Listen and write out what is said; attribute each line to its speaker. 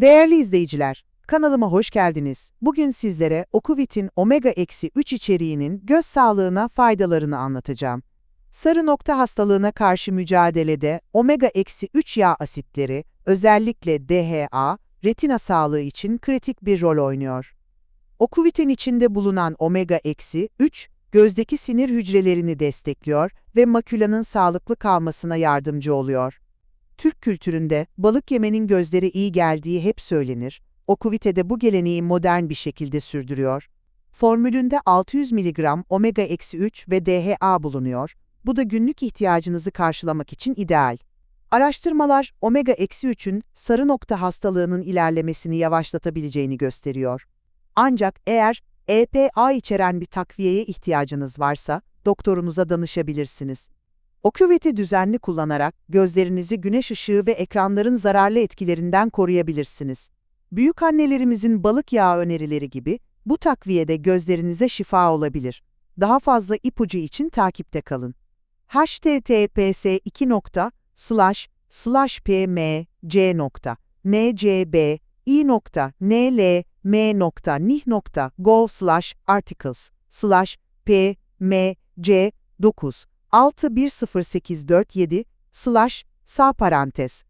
Speaker 1: Değerli izleyiciler, kanalıma hoş geldiniz. Bugün sizlere Okuvit'in omega-3 içeriğinin göz sağlığına faydalarını anlatacağım. Sarı nokta hastalığına karşı mücadelede omega-3 yağ asitleri, özellikle DHA, retina sağlığı için kritik bir rol oynuyor. Okuvit'in içinde bulunan omega-3, gözdeki sinir hücrelerini destekliyor ve makülanın sağlıklı kalmasına yardımcı oluyor. Türk kültüründe balık yemenin gözlere iyi geldiği hep söylenir. Okuvite de bu geleneği modern bir şekilde sürdürüyor. Formülünde 600 mg omega-3 ve DHA bulunuyor. Bu da günlük ihtiyacınızı karşılamak için ideal. Araştırmalar omega-3'ün sarı nokta hastalığının ilerlemesini yavaşlatabileceğini gösteriyor. Ancak eğer EPA içeren bir takviyeye ihtiyacınız varsa doktorunuza danışabilirsiniz. Oküveti düzenli kullanarak gözlerinizi güneş ışığı ve ekranların zararlı etkilerinden koruyabilirsiniz. Büyükannelerimizin balık yağı önerileri gibi bu takviyede gözlerinize şifa olabilir. Daha fazla ipucu için takipte kalın. https 2 slash slash pmc ncb i nl m nih gov slash articles slash p m c 9 610847 slash sağ parantez